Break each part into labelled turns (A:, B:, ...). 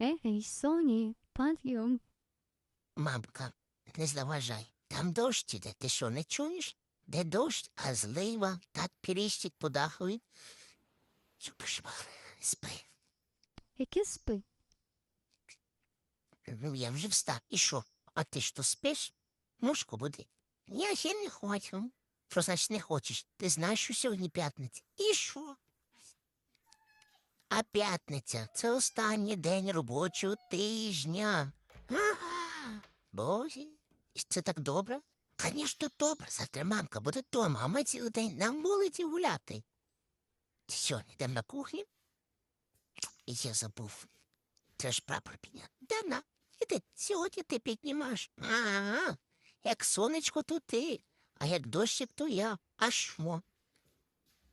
A: Ей, Соні, підйом.
B: Мамка, не заважай. Там дощ іде, ти що, не чуєш? Де дощ, а злива, так періщик подахує. Любиш, спи.
A: Яке спи?
B: Ну, я вже встав. І що? А ти що спиш? Мушко буде. Я ще не хочу. Що значить не хочеш? Ти знаєш, що сьогодні п'ятниця. І що? П'ятниця це останній день робочого тижня. Ага. Боже, це так добре? Звісно, добре. Завтра мамка буде вдома, а ми цілий день на вулиці гуляти. Що, йдемо на кухню? І я забув. Це ж прапор підняти. Да на, іди, сьогодні ти піднімаєш. Ага, як сонечко, то ти, а як дощик, то я. А що?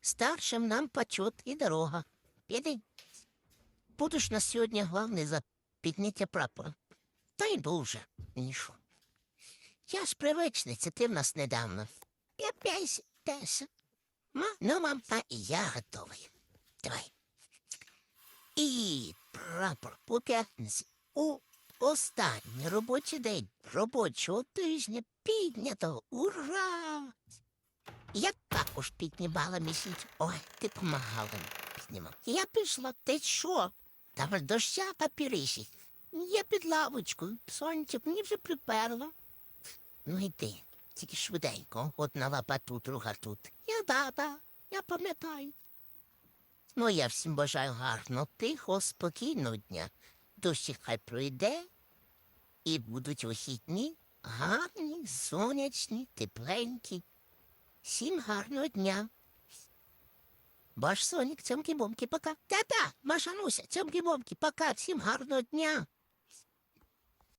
B: Старшим нам почет і дорога. Піди. Будеш на сьогодні главний за підняття прапора. Та й дуже. Ніщо. Я ж привичниця, ти в нас недавно. Я п'ясь, теж. Ма, ну, мам, і я готовий. Давай. І прапор по п'ятниці у останній робочий день робочого тижня піднято. Ура! Я також піднімала місяць. Ой, ти помагала мені. Я пішла, ти що? Там ж доща папіріші. Я під лавочкою, сонечок мені вже приперло. Ну йди, тільки швиденько, одна лапа тут, друга тут. Я да-да, я пам'ятаю. Ну, я всім бажаю гарно, тихо, спокійного дня. Дощик хай пройде, і будуть вихідні, гарні, сонячні, тепленькі. Всім гарного дня. Ваш Сонік, цьомки-бомки, пока. Та-та, Машануся, цьомки-бомки, пока, всім гарного дня.